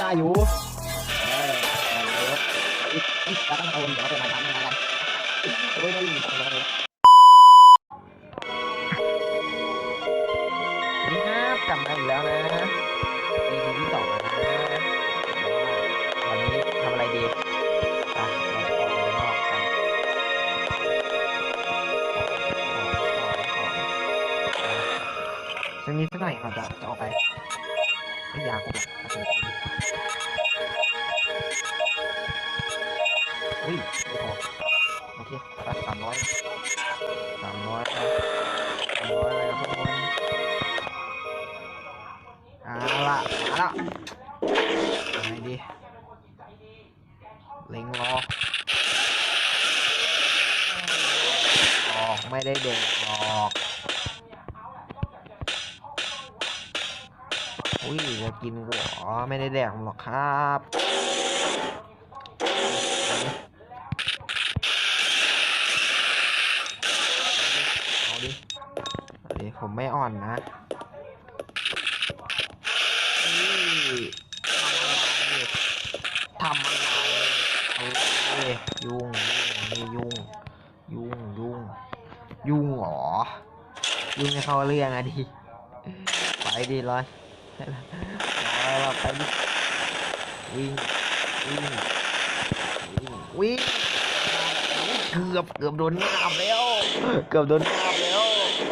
ได้อยู่เออได้อยู่อีกแล้วก็เอาเดี๋ยวไปมาทำอะไรกันไม่ได้ยินของเรา ก่อยเราจะจะออกไปไม่ยากกไปโอเคอุ้ยไม่พอโอเคสามร้อยสามร้อยสามร้อยอะไรครับทุกคนเอาละมาละไงดีเล็งรอออกไม่ได้เด็กออก อุ้ยจะกินกูเหรอไม่ได้แดกหรอกครับเอาดิเอาดิผมไม่อ่อนนะทำอะไรทำอะไรเอ้ยยุ่งยุ่งยุ่งยุ่งยุ่งยุ่งหรอยุ่งให้เขาเรื่องอะดิไปดิร้อยร้อย เราไปวิ่งวิ่งวิ่งวิ่งเกือบเกือบโดนน้ำแล้ว เกือบโดนน้ำแล้ว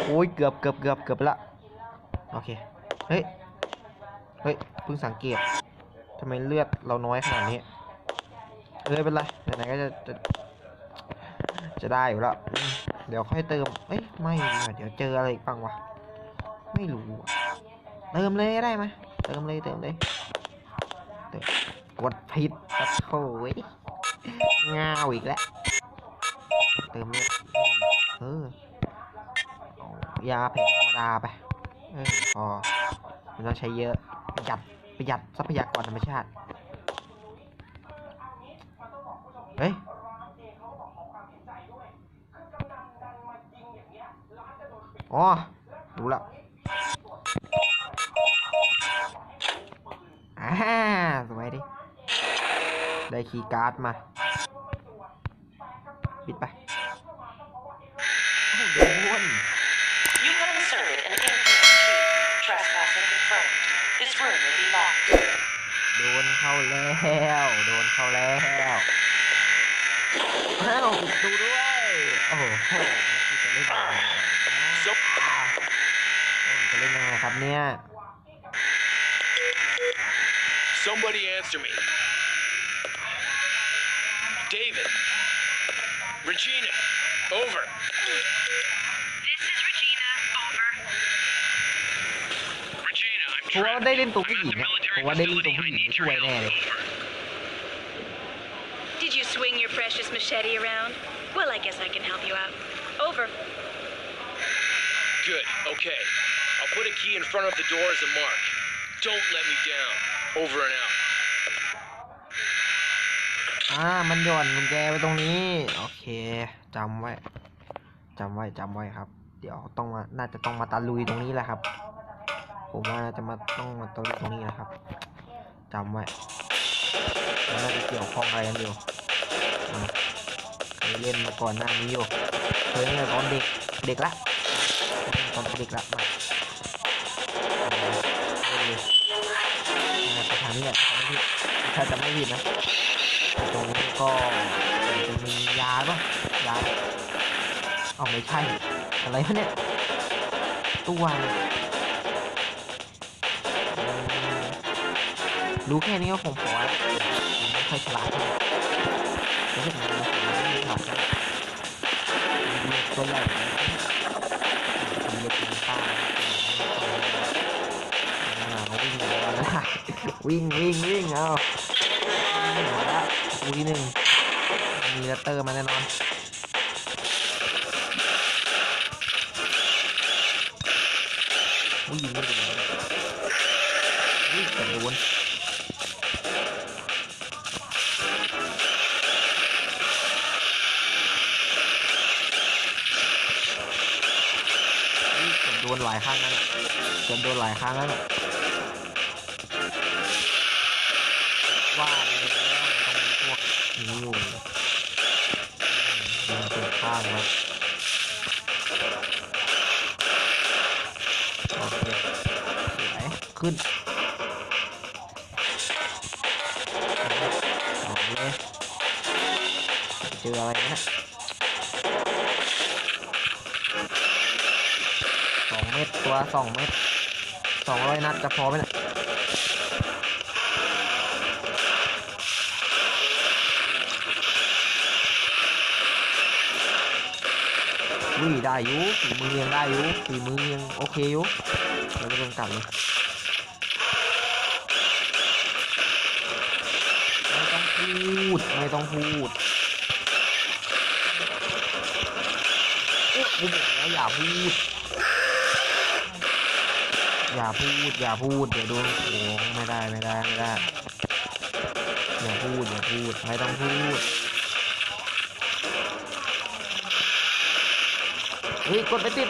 โอ้ยเกือบเกือบเกือบเกือบละโอเคเฮ้ยเฮ้ยเพิ่งสังเกตทำไมเลือดเราน้อยขนาดนี้เอ้ยเป็นไรไหนๆก็จะจะจะได้อยู่แล้วเดี๋ยวค่อยเติมเอ้ยไม่เดี๋ยวเจออะไรอีกบ้างวะไม่รู้อะ เติมเลยได้ไหมเติมเลยเติมเลยกดผิดกดโถยงาวอีกแล้วเติมเลยเออเอายาแผงธรรมดาไปเออพอไม่ต้องใช้เยอะประหยัดประหยัดทรัพยากรธรรมชาติเฮ้ยอ๋อรู้แล้ว อ่าสวยดิ ได้คีย์การ์ดมา ปิดไปโอ้โหโดน You have inserted an incorrect key. Trespassing confirmed. This room will be locked. โดนเข้าแล้ว โดนเข้าแล้วอ้าวปิดประตูด้วย โอ้โหนี่จะเล่นยังไงซุปจะเล่นยังไงครับเนี่ย Somebody answer me. David. Regina. Over. This is Regina. Over. Regina, I'm ผมว่า trapped. ได้เล่นตัวผู้ห I'm ญิง at the อะผม military ว่าได้เล่นตัว facility. ผู้ห I ญิง need ช่ your วย help. แน่เลย Over. Did you swing your precious machete around? Well, I guess I can help you out. Over. Good. Okay. I'll put a key in front of the door as a mark. Don't let me down. Over and out. อ่า มันหย่อนกุญแจไว้ตรงนี้ โอเคจำไว้จำไว้จำไว้ครับ เดี๋ยวต้องมาน่าจะต้องมาตะลุยตรงนี้แหละครับ ผมว่าจะมาต้องมาตะลุยตรงนี้แหละครับจำไว้มันน่าจะเกี่ยวข้องอะไรกันอยู่เคยเล่นมาก่อนหน้านี้อยู่เคยเล่นตอนเด็กเด็กละตอนเด็กละมา นี้แหละทางนี้ถ้าจะไม่ผิดนะ ตรงนี้ก็จะมียาป่ะยาเอาไม่ใช่ อะไรวะเนี่ยตู้วรู้แค่นี้ก็คงพอไม่ค่อยฉลาดเท่ไหม่ใช่ผมไม่ฉลาดเท่าไหร่มีเด็กตัวใหญ่ วิ่งวิ่งวิ่งเอาวิ่งมาแล้ววีหนึ่งมีเลเตอร์มาแน่นอนอุ้ยยิงไม่โดนเลยอุ้ยแต่โดนอุ้ยแต่โดนหลายครั้งแล้วน่ะเกือบโดนหลายครั้งแล้วางนะโอเคสวยขึ้นออกเลยเจออะไรนะสองเม็ดตัวสองเม็ดสองร้อยนัดจะพอไหมเนะ อุ้ยได้อยู่ฝีมือยังได้อยู่ฝีมือยังโอเคอยู่เราไม่ต้องกลับเลยไม่ต้องพูดไม่ต้องพูดโอ้กูบอกแล้วอย่าพูด อย่าพูด อย่าพูด เดี๋ยวโดนโขงไม่ได้ ไม่ได้ ไม่ได้ อย่าพูด อย่าพูด ไม่ต้องพูด เฮ้ยกดไม่ติด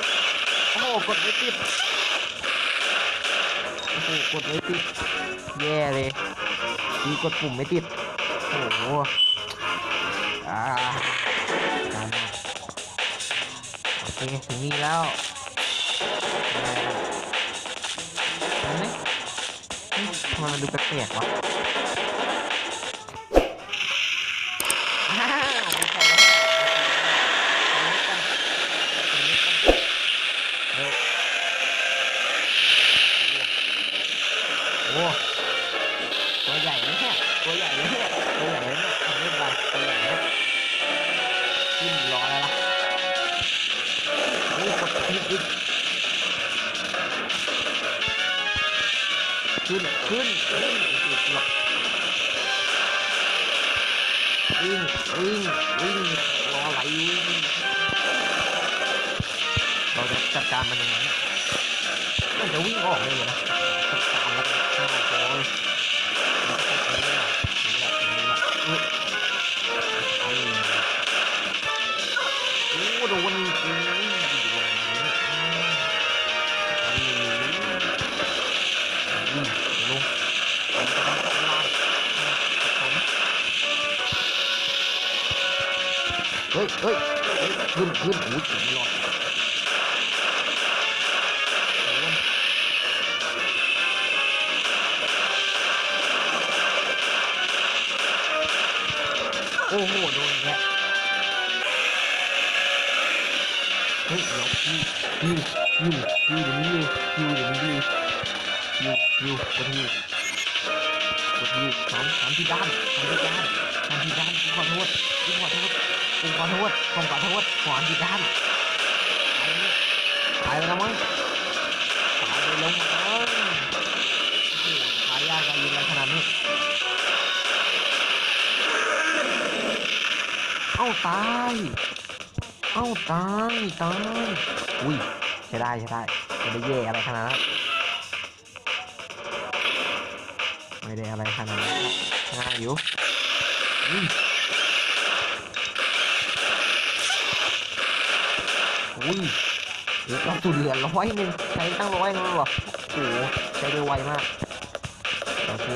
โอ้โหกดไม่ติดโอ้โหกดไม่ติดแย่เลยดีกดปุ่มไม่ติดโอ้โหอ่าโอเคถึงนี่แล้วอะไรล่ะเห็นมทำไมมันดูแปลกๆวะ ขึ้นขึ้นขึ้นอีกหรอกวิ่งวิ่งวิ่งรอไหลวิ่งเราจะจัดการมันยังไงเนี่ยมันจะวิ่งออกเลยเหรอนะ ขึ้นขึ้นโอ้ยงไม่รอดโอ้โห โดนแล้วเฮ้ยเดี๋ยวยูยูยูยูเดี๋ยวนี้ยูยูเดี๋ยวนี้ยูยูยูกดยูกดยูหันหันที่ด้านหันที่ด้านหันที่ด้านขอโทษขอโทษ กูขอโทษผมขอโทษขอหันที่ด้านตายแล้วมั้งตายไปแล้วมั้งโอ้โหตายยากตายยิงอะไรขนาดนี้ เอ้าตาย เอ้าตายตาย อุ้ยใช้ได้ใช้ได้ไม่ได้แย่อะไรขนาดนั้นไม่ได้อะไรขนาดนั้นง่ายอยู่ อ้ยเราสุดเหลือร้อยหนึ่งใช้ตั้งร้อยนึงหรอโอ้โหใช้ได้ไวมาก โอเค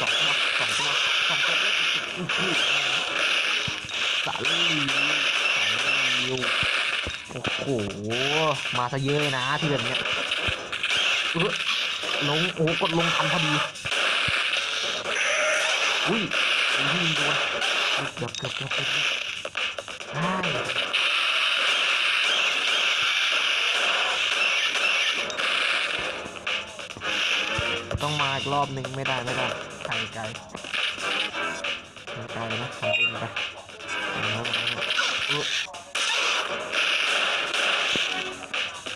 สองตัวสองตัวสองตัวเล็กอื้อหือสาลีสาลีโอ้โห มาซะเยอะเลยนะที่แบบเนี้ยเออลง โอ้กดลงทันพอดี อุ้ยอุ้ยโดนเกือบเกือบเกือบ รอบนึงไม่ได้ไม่ได้ไกลไกลไกลนะทำเองไป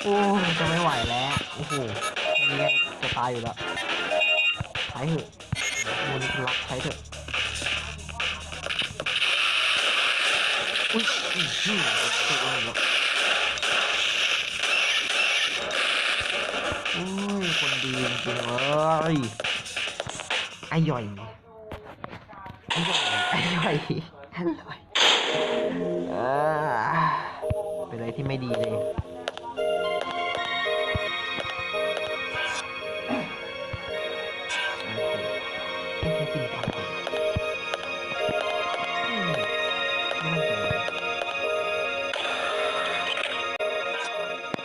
โอ้จะไม่ไหวแล้ว โอ้โหนี่จะตายอยู่แล้วใช้เถอะมูลรักใช้เถอะอุ้ยอื้อหือตัวเอง อคนดีจริงเลยไอ้ย่อยไอ้ย่อยไอ้ย่อยเป็นอะไรที่ไม่ดีเลย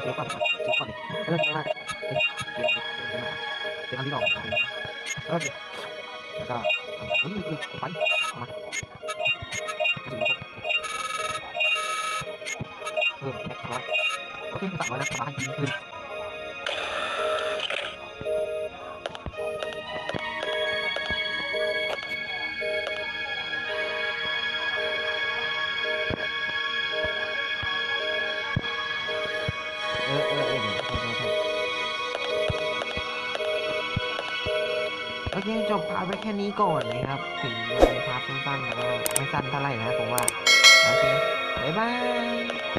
เจ๊ก่อนเจ๊ก่อนเลิกมาก งแล้วเออร้อยโอเคตัดไว้น คจบพาร์ทไปแค่นี้ก่อนนะครับ ถึงเป็นพาร์ทสั้นๆแล้วก็ไม่สั้นเท่าไหร่นะผมว่า โอเค บ๊ายบาย